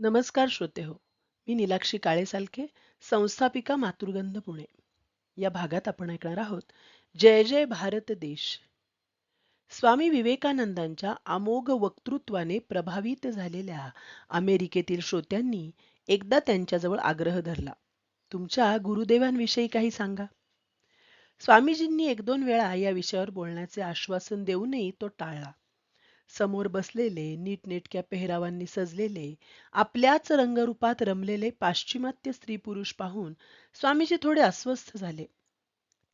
नमस्कार श्रोते हो मी नीलाक्षी काळे सालके संस्थापिका मातृगंध पुणे. या भागात आपण ऐकणार आहोत जय जय भारत देश. स्वामी विवेकानंदांच्या अमोघ वक्तृत्वाने प्रभावित झालेल्या अमेरिकेतील श्रोत्यांनी एकदा त्यांच्याजवळ आग्रह धरला. तुमच्या गुरुदेवांविषयी काही सांगा. स्वामीजींनी एक दोन वेळा या विषयावर बोलण्याचे आश्वासन देऊनही तो टाळला. समोर बसलेले नीटनेटक्या पेहरावांनी सजलेले आपल्याच रंगरूपात रमलेले पाश्चिमात्य स्त्री पुरुष पाहून स्वामीजी थोडे अस्वस्थ झाले.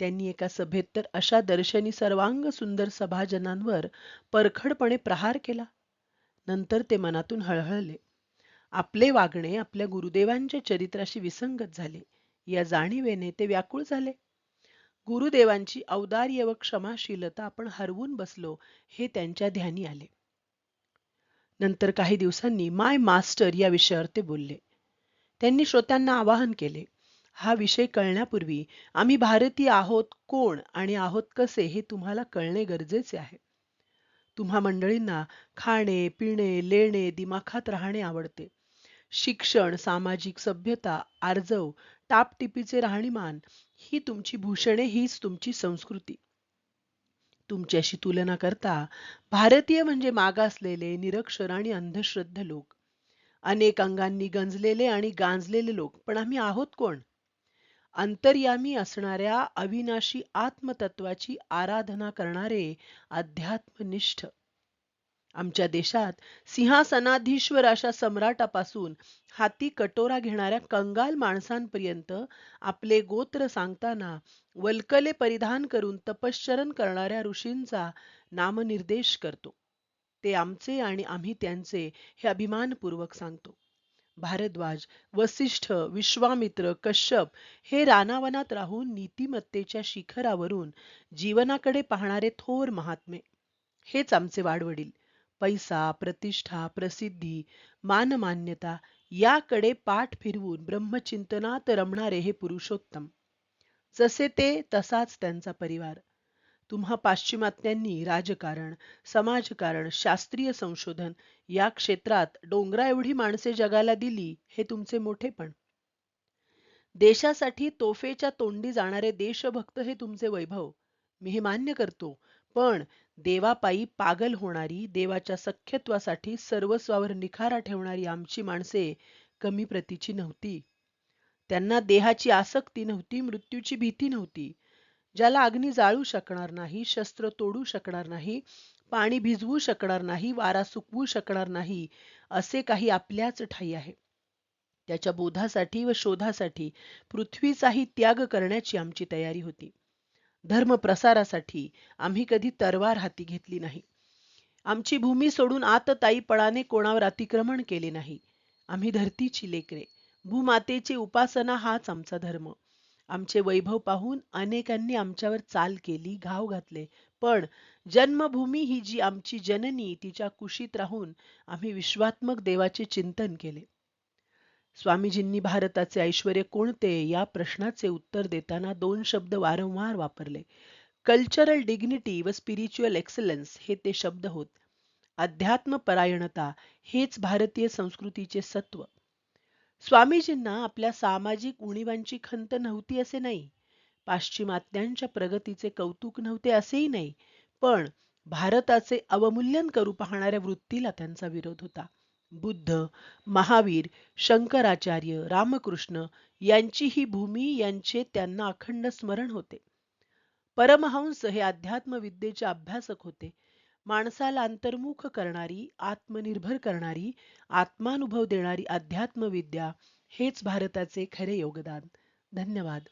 त्यांनी एका सभेत तर अशा दर्शनी सर्वांग सुंदर सभाजनांवर परखडपणे प्रहार केला. नंतर ते मनातून हळहळले. आपले वागणे आपल्या गुरुदेवांच्या चरित्राशी विसंगत झाले. या जाणीवेने ते व्याकुळ झाले. गुरुदेवांची औदार्य व क्षमाशीलता आपण हरवून बसलो हे त्यांच्या ध्यानी आले. नंतर काही दिवसांनी माय मास्टर या विषयावर ते बोलले. त्यांनी श्रोत्यांना आवाहन केले हा विषय कळण्यापूर्वी आम्ही भारतीय आहोत कोण आणि आहोत कसे हे तुम्हाला कळणे गरजेचे आहे. तुम्हा मंडळींना खाणे पिणे लेणे दिमाखात राहणे आवडते. शिक्षण सामाजिक सभ्यता आर्जव टापटिपीचे राहणीमान ही तुमची भूषणे हीच तुमची संस्कृती. तुमच्याशी तुलना करता भारतीय म्हणजे मागासलेले निरक्षर आणि अंधश्रद्ध लोक. अनेक अंगांनी गंजलेले आणि गांजलेले लोक पण आम्ही आहोत कोण? अंतर्यामी असणाऱ्या अविनाशी आत्मतत्वाची आराधना करणारे अध्यात्मनिष्ठ आमच्या देशात सिंहासनाधीश्वर अशा सम्राटापासून हाती कटोरा घेणाऱ्या कंगाल माणसांपर्यंत आपले गोत्र सांगताना वल्कले परिधान करून तपश्चरण करणाऱ्या ऋषींचा नामनिर्देश करतो. ते आमचे आणि आम्ही त्यांचे हे अभिमानपूर्वक सांगतो. भारद्वाज वसिष्ठ विश्वामित्र कश्यप हे रानावनात राहून नीतिमत्तेच्या शिखरावरून जीवनाकडे पाहणारे थोर महात्मे. हेच आमचे वाडवडील. पैसा प्रतिष्ठा प्रसिद्धी मानमान्यता याकडे पाठ फिरवून ब्रह्मचिंतनात रमणारे हे पुरुषोत्तम. जसे ते तसाच त्यांचा परिवार. तुम्हा पाश्चिमात्यांनी राजकारण समाजकारण शास्त्रीय संशोधन या क्षेत्रात डोंगरा एवढी माणसे जगाला दिली हे तुमचे मोठेपण देशासाठी तोफेच्या तोंडी जाणारे देशभक्त हे तुमचे वैभव. मी हे मान्य करतो पण देवापायी पागल होणारी देवाच्या सख्यत्वासाठी सर्वस्वावर निखारा ठेवणारी आमची माणसे कमी प्रतीची नव्हती. त्यांना देहाची आसक्ती नव्हती मृत्यूची भीती नव्हती. ज्याला अग्नी जाळू शकणार नाही शस्त्र तोडू शकणार नाही पाणी भिजवू शकणार नाही वारा सुकवू शकणार नाही असे काही आपल्याच ठाई आहे. त्याच्या बोधासाठी व शोधासाठी पृथ्वीचाही त्याग करण्याची आमची तयारी होती. धर्म प्रसारासाठी आम्ही कधी तरवार हाती घेतली नाही. आमची भूमी सोडून आतताईपणाने कोणावर अतिक्रमण केले नाही. आम्ही धरतीची लेकरे. भूमातेची उपासना हाच आमचा धर्म. आमचे वैभव पाहून अनेकांनी आमच्यावर चाल केली घाव घातले. पण जन्मभूमी ही जी आमची जननी तिच्या कुशीत राहून आम्ही विश्वात्मक देवाचे चिंतन केले. स्वामीजींनी भारताचे ऐश्वर कोणते या प्रश्नाचे उत्तर देताना दोन शब्द वारंवार वापरले. कल्चरल डिग्निटी व स्पिरिच्युअल एक्सलन्स हे ते शब्द होत. अध्यात्म परायणता हेच भारतीय संस्कृतीचे सत्व. स्वामीजींना आपल्या सामाजिक उणीवांची खंत नव्हती असे नाही. पाश्चिमात्यांच्या प्रगतीचे कौतुक नव्हते असेही नाही. पण भारताचे अवमूल्यन करू पाहणाऱ्या वृत्तीला त्यांचा विरोध होता. बुद्ध महावीर शंकराचार्य रामकृष्ण यांची ही भूमी यांचे त्यांना अखंड स्मरण होते. परमहंस हे अध्यात्मविद्येचे अभ्यासक होते. माणसाला अंतर्मुख करणारी आत्मनिर्भर करणारी आत्मानुभव देणारी अध्यात्मविद्या हेच भारताचे खरे योगदान. धन्यवाद.